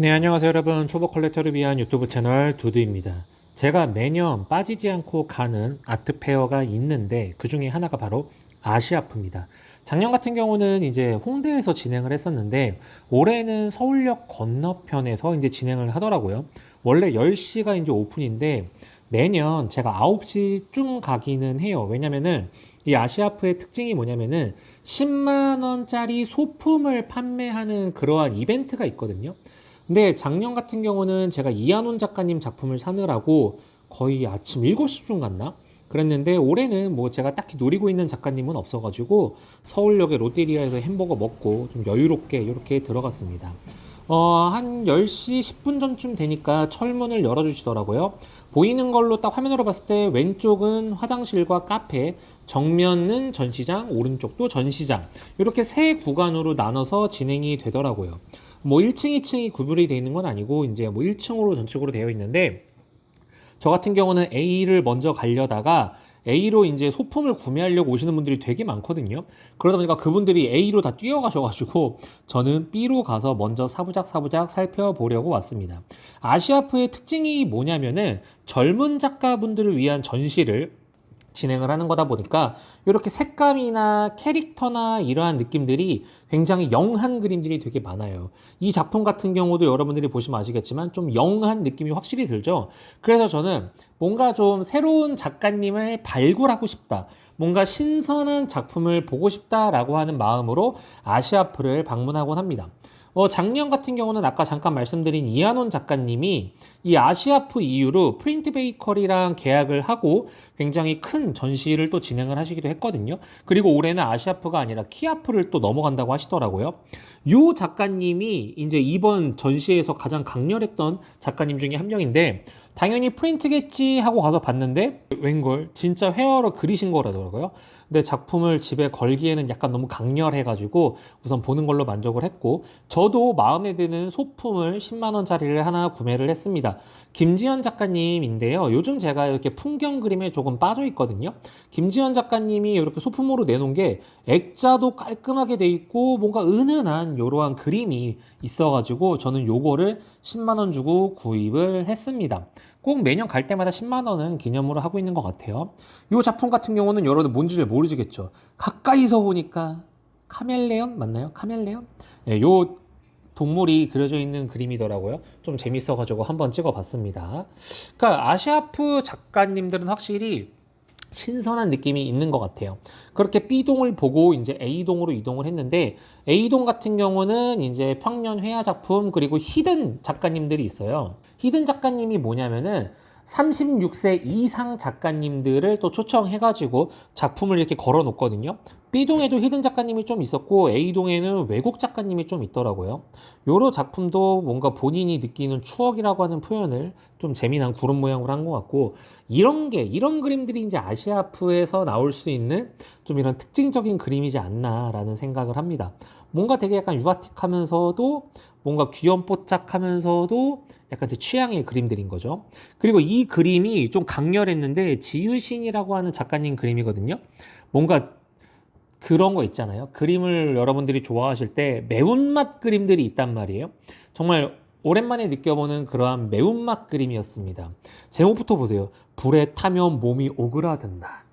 네, 안녕하세요, 여러분. 초보 컬렉터를 위한 유튜브 채널 두두입니다. 제가 매년 빠지지 않고 가는 아트 페어가 있는데 그 중에 하나가 바로 아시아프입니다. 작년 같은 경우는 이제 홍대에서 진행을 했었는데 올해는 서울역 건너편에서 이제 진행을 하더라고요. 원래 10시가 이제 오픈인데 매년 제가 9시쯤 가기는 해요. 왜냐면은 이 아시아프의 특징이 뭐냐면은 10만 원짜리 소품을 판매하는 그러한 이벤트가 있거든요. 근데 작년 같은 경우는 제가 이한훈 작가님 작품을 사느라고 거의 아침 7시쯤 갔나? 그랬는데 올해는 뭐 제가 딱히 노리고 있는 작가님은 없어가지고 서울역의 롯데리아에서 햄버거 먹고 좀 여유롭게 이렇게 들어갔습니다. 어, 한 10시 10분 전쯤 되니까 철문을 열어주시더라고요. 보이는 걸로 딱 화면으로 봤을 때 왼쪽은 화장실과 카페, 정면은 전시장, 오른쪽도 전시장. 이렇게 세 구간으로 나눠서 진행이 되더라고요. 뭐 1층, 2층이 구분이 되어 있는 건 아니고 이제 뭐 1층으로 전축으로 되어 있는데 저 같은 경우는 A를 먼저 가려다가 A로 이제 소품을 구매하려고 오시는 분들이 되게 많거든요. 그러다 보니까 그분들이 A로 다 뛰어가셔가지고 저는 B로 가서 먼저 사부작 사부작 살펴보려고 왔습니다. 아시아프의 특징이 뭐냐면은 젊은 작가분들을 위한 전시를 진행을 하는 거다 보니까 이렇게 색감이나 캐릭터나 이러한 느낌들이 굉장히 영한 그림들이 되게 많아요. 이 작품 같은 경우도 여러분들이 보시면 아시겠지만 좀 영한 느낌이 확실히 들죠. 그래서 저는 뭔가 좀 새로운 작가님을 발굴하고 싶다. 뭔가 신선한 작품을 보고 싶다라고 하는 마음으로 아시아프를 방문하곤 합니다. 어, 작년 같은 경우는 아까 잠깐 말씀드린 이한원 작가님이 이 아시아프 이후로 프린트 베이커리랑 계약을 하고 굉장히 큰 전시를 또 진행을 하시기도 했거든요. 그리고 올해는 아시아프가 아니라 키아프를 또 넘어간다고 하시더라고요. 요 작가님이 이제 이번 전시에서 가장 강렬했던 작가님 중에 한 명인데 당연히 프린트겠지 하고 가서 봤는데 웬걸 진짜 회화로 그리신 거라더라고요. 근데 작품을 집에 걸기에는 약간 너무 강렬해가지고 우선 보는 걸로 만족을 했고 저도 마음에 드는 소품을 10만 원짜리를 하나 구매를 했습니다. 김지현 작가님인데요. 요즘 제가 이렇게 풍경 그림에 조금 빠져 있거든요. 김지현 작가님이 이렇게 소품으로 내놓은 게 액자도 깔끔하게 돼 있고 뭔가 은은한 이러한 그림이 있어가지고 저는 요거를 10만 원 주고 구입을 했습니다. 꼭 매년 갈 때마다 10만 원은 기념으로 하고 있는 것 같아요. 이 작품 같은 경우는 여러분들 뭔지 잘 모르시겠죠. 가까이서 보니까 카멜레온 맞나요? 카멜레온? 예, 요 동물이 그려져 있는 그림이더라고요. 좀 재밌어가지고 한번 찍어봤습니다. 그러니까 아시아프 작가님들은 확실히 신선한 느낌이 있는 것 같아요. 그렇게 B동을 보고 이제 A동으로 이동을 했는데 A동 같은 경우는 이제 평년 회화 작품 그리고 히든 작가님들이 있어요. 히든 작가님이 뭐냐면은 36세 이상 작가님들을 또 초청해가지고 작품을 이렇게 걸어 놓거든요. B동에도 히든 작가님이 좀 있었고 A동에는 외국 작가님이 좀 있더라고요. 요런 작품도 뭔가 본인이 느끼는 추억이라고 하는 표현을 좀 재미난 구름 모양으로 한 것 같고 이런 게 이런 그림들이 이제 아시아프에서 나올 수 있는 좀 이런 특징적인 그림이지 않나라는 생각을 합니다. 뭔가 되게 약간 유아틱하면서도 뭔가 귀염뽀짝하면서도 약간 제 취향의 그림들인 거죠. 그리고 이 그림이 좀 강렬했는데 지유신이라고 하는 작가님 그림이거든요. 뭔가 그런 거 있잖아요. 그림을 여러분들이 좋아하실 때 매운맛 그림들이 있단 말이에요. 정말 오랜만에 느껴보는 그러한 매운맛 그림이었습니다. 제목부터 보세요. 불에 타면 몸이 오그라든다.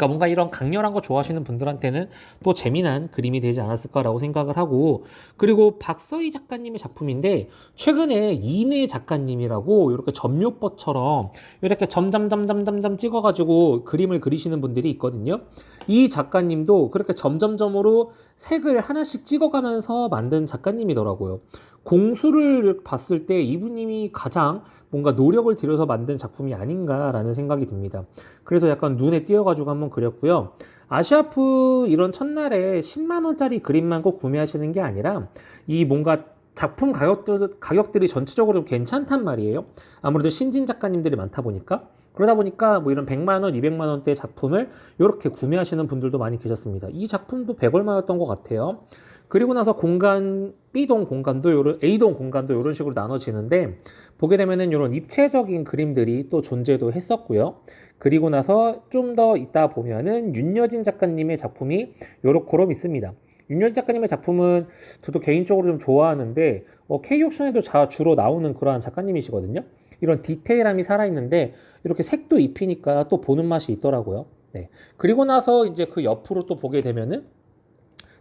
그러니까 뭔가 이런 강렬한 거 좋아하시는 분들한테는 또 재미난 그림이 되지 않았을까라고 생각을 하고 그리고 박서희 작가님의 작품인데 최근에 이내 작가님이라고 이렇게 점묘법처럼 이렇게 점점점점점점 찍어가지고 그림을 그리시는 분들이 있거든요. 이 작가님도 그렇게 점점점으로 색을 하나씩 찍어가면서 만든 작가님이더라고요. 공수를 봤을 때 이분님이 가장 뭔가 노력을 들여서 만든 작품이 아닌가라는 생각이 듭니다. 그래서 약간 눈에 띄어가지고 한번 그렸고요. 아시아프 이런 첫날에 10만원짜리 그림만 꼭 구매하시는 게 아니라 이 뭔가 작품 가격들, 가격들이 전체적으로 괜찮단 말이에요. 아무래도 신진 작가님들이 많다 보니까. 그러다 보니까 뭐 이런 100만원, 200만원대 작품을 이렇게 구매하시는 분들도 많이 계셨습니다. 이 작품도 100얼마였던 것 같아요. 그리고 나서 공간, B동 공간도 요런, A동 공간도 이런 식으로 나눠지는데 보게 되면은 이런 입체적인 그림들이 또 존재도 했었고요. 그리고 나서 좀 더 있다 보면은 윤여진 작가님의 작품이 요렇게로 있습니다. 윤여진 작가님의 작품은 저도 개인적으로 좀 좋아하는데 어, K옥션에도 자, 주로 나오는 그러한 작가님이시거든요. 이런 디테일함이 살아있는데 이렇게 색도 입히니까 또 보는 맛이 있더라고요. 네. 그리고 나서 이제 그 옆으로 또 보게 되면은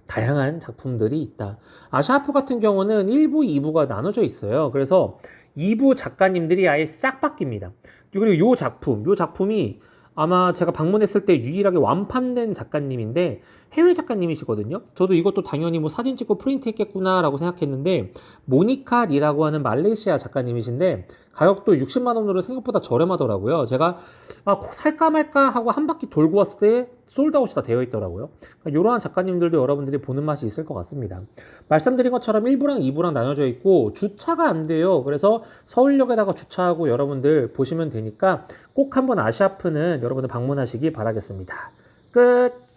다양한 작품들이 있다. 아샤프 같은 경우는 1부, 2부가 나눠져 있어요. 그래서 2부 작가님들이 아예 싹 바뀝니다. 그리고 이 작품, 이 작품이 아마 제가 방문했을 때 유일하게 완판된 작가님인데 해외 작가님이시거든요. 저도 이것도 당연히 뭐 사진 찍고 프린트했겠구나라고 생각했는데 모니카 리라고 하는 말레이시아 작가님이신데 가격도 60만 원으로 생각보다 저렴하더라고요. 제가 아, 살까 말까 하고 한 바퀴 돌고 왔을 때 솔드아웃이 다 되어 있더라고요. 그러니까 이러한 작가님들도 여러분들이 보는 맛이 있을 것 같습니다. 말씀드린 것처럼 1부랑 2부랑 나눠져 있고 주차가 안 돼요. 그래서 서울역에다가 주차하고 여러분들 보시면 되니까 꼭 한번 아시아프는 여러분들 방문하시기 바라겠습니다. 끝!